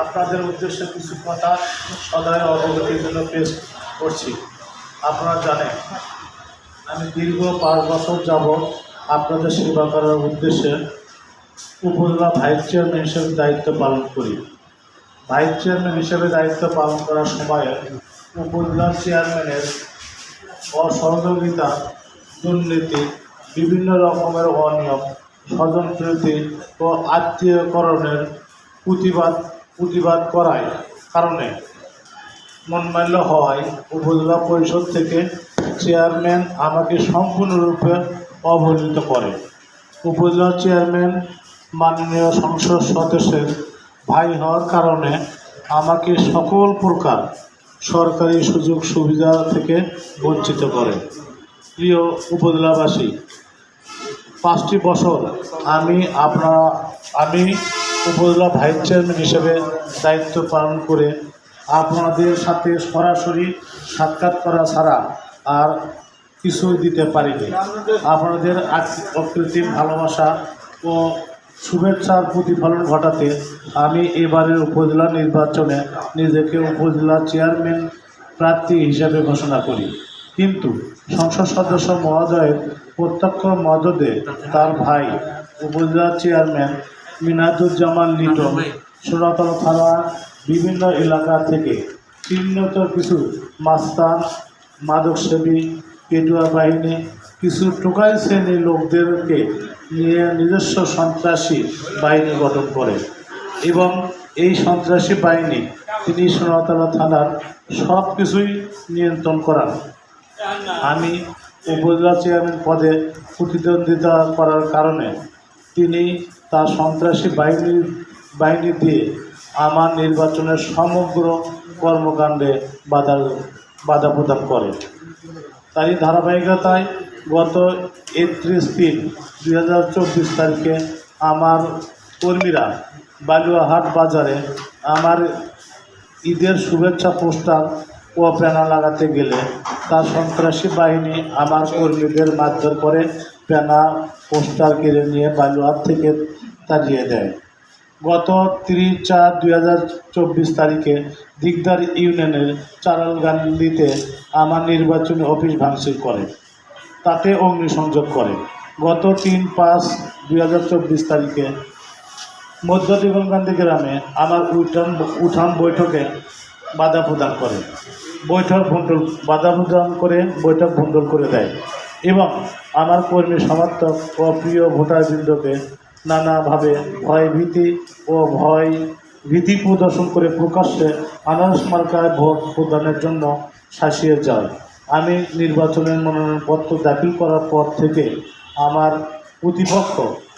আপনাদের উদ্দেশ্যে কিছু কথা সদয় অবগতির জন্য পেশ করছি। আপনারা জানেন, আমি দীর্ঘ পাঁচ বছর যাব আপনাদের সেবা করার উদ্দেশ্যে উপজেলা ভাইস চেয়ারম্যান হিসেবে দায়িত্ব পালন করি। ভাইস চেয়ারম্যান হিসেবে দায়িত্ব পালন করার সময়ে উপজেলা চেয়ারম্যানের অসহযোগিতা, দুর্নীতি, বিভিন্ন রকমের অনিয়ম, স্বজনপ্রীতি ও আত্মীয়করণের প্রতিবাদ প্রতিবাদ করায় কারণে মনমাল্য হওয়ায় উপজেলা পরিষদ থেকে চেয়ারম্যান আমাকে সম্পূর্ণরূপে অবহেলিত করে। উপজেলা চেয়ারম্যান, মাননীয় সংসদ সদস্যের ভাই হওয়ার কারণে আমাকে সকল প্রকার সরকারি সুযোগ সুবিধা থেকে বঞ্চিত করে। প্রিয় উপজেলাবাসী, পাঁচটি বছর আমি আপনারা আমি উপজেলা ভাইস চেয়ারম্যান হিসেবে দায়িত্ব পালন করে আপনাদের সাথে সরাসরি সাক্ষাৎ করা ছাড়া আর কিছুই দিতে পারিনি। আপনাদের অকৃত্রিম ভালোবাসা ও শুভেচ্ছার প্রতিফলন ঘটাতে আমি এবারের উপজেলা নির্বাচনে নিজেকে উপজেলা চেয়ারম্যান প্রার্থী হিসাবে ঘোষণা করি। কিন্তু সংসদ সদস্য মহোদয়ের প্রত্যক্ষ মদদে তার ভাই উপজেলা চেয়ারম্যান মিনাজুজ্জামান লিটন, সুরতল থানা বিভিন্ন এলাকা থেকে চিহ্নিত কিছু মাস্তান, মাদকসেবী পেটুয়া বাহিনী কিছু টোকাই শ্রেণির লোকদেরকে নিয়ে নিজস্ব সন্ত্রাসী বাহিনী গঠন করে এবং এই সন্ত্রাসী বাহিনী তিনি সোনাতলা থানার সব কিছুই নিয়ন্ত্রণ করান। আমি উপজেলা চেয়ারম্যান পদে প্রতিদ্বন্দ্বিতা করার কারণে তিনি তার সন্ত্রাসী বাহিনীর বাহিনী দিয়ে আমার নির্বাচনের সমগ্র কর্মকাণ্ডে বাধা বাধা প্রদান করে তারই ধারাবাহিকতায় গত একত্রিশ তিন দুই হাজার চব্বিশ তারিখে আমার কর্মীরা বালুয়াহাট বাজারে আমার ঈদের শুভেচ্ছা পোস্টার ও প্যানা লাগাতে গেলে তার সন্ত্রাসী বাহিনী আমার কর্মীদের মারধর করে প্যানা পোস্টার কেড়ে নিয়ে বালুয়াহাট থেকে তাড়িয়ে দেয়। গত তিরিশ চার দুই হাজার চব্বিশ তারিখে দিগদার ইউনিয়নের চারালগান্দিতে আমার নির্বাচনী অফিস ভাঙচুর করে। তাতে অগ্নিসংযোগ করে। গত তিন পাঁচ দুই হাজার চব্বিশ তারিখে মধ্য জীবনকান্দি গ্রামে আমার উঠান উঠান বৈঠকে বাধা প্রদান করে। বৈঠক ভণ্ডল, বাধা প্রদান করে বৈঠক ভণ্ডল করে দেয় এবং আমার কর্মী সমর্থক ও প্রিয় ভোটারবৃন্দকে নানাভাবে ভয় ভীতি ও ভয় ভীতি প্রদর্শন করে প্রকাশ্যে আনারস মার্কায় ভোট প্রদানের জন্য শাসিয়ে যায়। আমি নির্বাচনের মনোনয়নপত্র দাখিল করার পর থেকে আমার প্রতিপক্ষ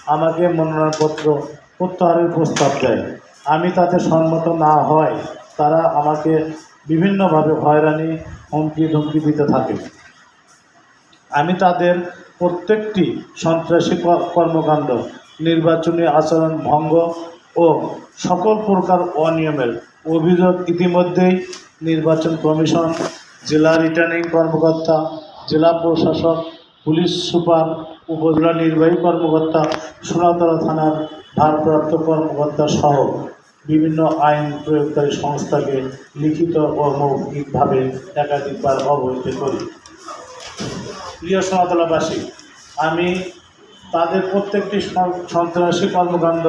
আমাকে মনোনয়নপত্র প্রত্যাহারের প্রস্তাব দেয়। আমি তাতে সম্মত না হয় তারা আমাকে বিভিন্নভাবে হয়রানি, হুমকি ধমকি দিতে থাকে। আমি তাদের প্রত্যেকটি সন্ত্রাসী কর্মকাণ্ড নির্বাচনী আচরণ ভঙ্গ ও সকল প্রকার অনিয়মের অভিযোগ ইতিমধ্যেই নির্বাচন কমিশন, জেলা রিটার্নিং কর্মকর্তা, জেলা প্রশাসক, পুলিশ সুপার, উপজেলা নির্বাহী কর্মকর্তা সোনাতলা থানার ভারপ্রাপ্ত কর্মকর্তা সহ বিভিন্ন আইন প্রয়োগকারী সংস্থাকে লিখিত ও মৌখিকভাবে একাধিকবার অবহিত করি। প্রিয় সনাতলাবাসী আমি তাদের প্রত্যেকটি সন্ত্রাসী কর্মকাণ্ড,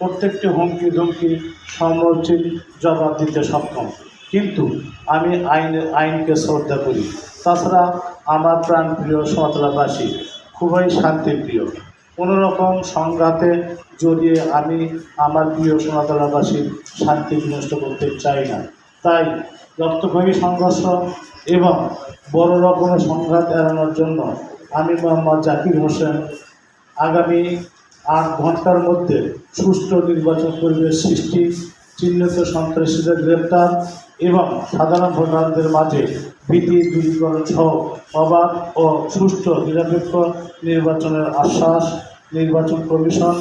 প্রত্যেকটি হুমকি ধুমকি সমরচিত জবাব দিতে সক্ষম। কিন্তু আমি আইন আইনকে শ্রদ্ধা করি। তাছাড়া আমার প্রাণপ্রিয় সনাতলাবাসী খুবই শান্তিপ্রিয়। কোনোরকম সংঘাতে জড়িয়ে আমি আমার প্রিয় সনাতলাবাসীর শান্তি বিনষ্ট করতে চাই না। তাই রক্তক্ষয়ী সংঘর্ষ এবং বড় রকমের সংঘাত এড়ানোর জন্য আমি মোহাম্মদ জাকির হোসেন আগামী আট ঘণ্টার মধ্যে সুষ্ঠু নির্বাচন পরিবেশ সৃষ্টি, চিহ্নিত সন্ত্রাসীদের গ্রেপ্তার এবং সাধারণ ভোটারদের মাঝে ভীতি দূরীকরণ সহ অবাধ ও সুষ্ঠু নিরপেক্ষ নির্বাচনের আশ্বাস, নির্বাচন কমিশন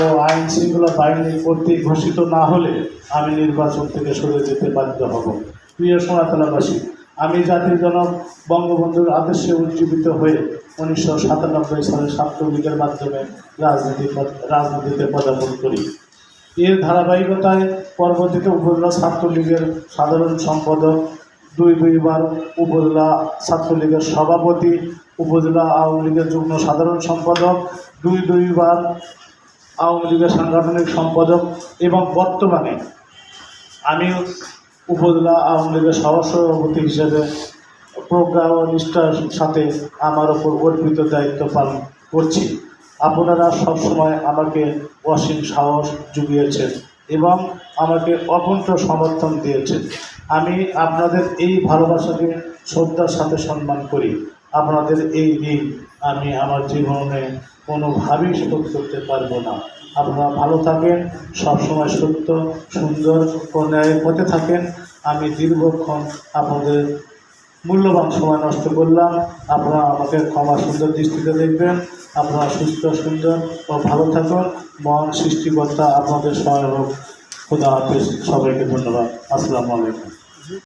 ও আইন শৃঙ্খলা বাহিনী কর্তৃক ঘোষিত না হলে আমি নির্বাচন থেকে সরে যেতে বাধ্য হব। প্রিয় সনাতনাবাসী, আমি জাতির জনক, বঙ্গবন্ধুর আদর্শে উজ্জীবিত হয়ে উনিশশো সাতানব্বই সালে ছাত্রলীগের মাধ্যমে রাজনীতি রাজনীতিতে পদার্পণ করি। এর ধারাবাহিকতায় পরবর্তীতে উপজেলা ছাত্রলীগের সাধারণ সম্পাদক, দুই দুইবার উপজেলা ছাত্রলীগের সভাপতি, উপজেলা আওয়ামী লীগের যুগ্ম সাধারণ সম্পাদক, দুই দুইবার আওয়ামী লীগের সাংগঠনিক সম্পাদক এবং বর্তমানে আমি উপজেলা আওয়ামী লীগের সহসভাপতি হিসেবে প্রজ্ঞা ও নিষ্ঠার সাথে আমার ওপর অর্পিত দায়িত্ব পালন করছি। আপনারা সবসময় আমাকে অসীম সাহস জুগিয়েছেন এবং আমাকে অকুণ্ঠ সমর্থন দিয়েছেন। আমি আপনাদের এই ভালোবাসাকে শ্রদ্ধার সাথে সম্মান করি। আপনাদের এই ঋণ আমি আমার জীবনে কোনোভাবেই শোধ করতে পারব না। আপনারা ভালো থাকেন, সবসময় সত্য সুন্দর ও ন্যায়ের পথে থাকেন। আমি দীর্ঘক্ষণ আপনাদের মূল্যবান সময় নষ্ট করলাম। আপনারা আমাকে ক্ষমা সুন্দর দৃষ্টিতে দেখবেন। আপনারা সুস্থ, সুন্দর ও ভালো থাকুন। মহান সৃষ্টিকর্তা আপনাদের সহায় হোক। খুদা হাফিজ। সবাইকে ধন্যবাদ। আসসালামু আলাইকুম।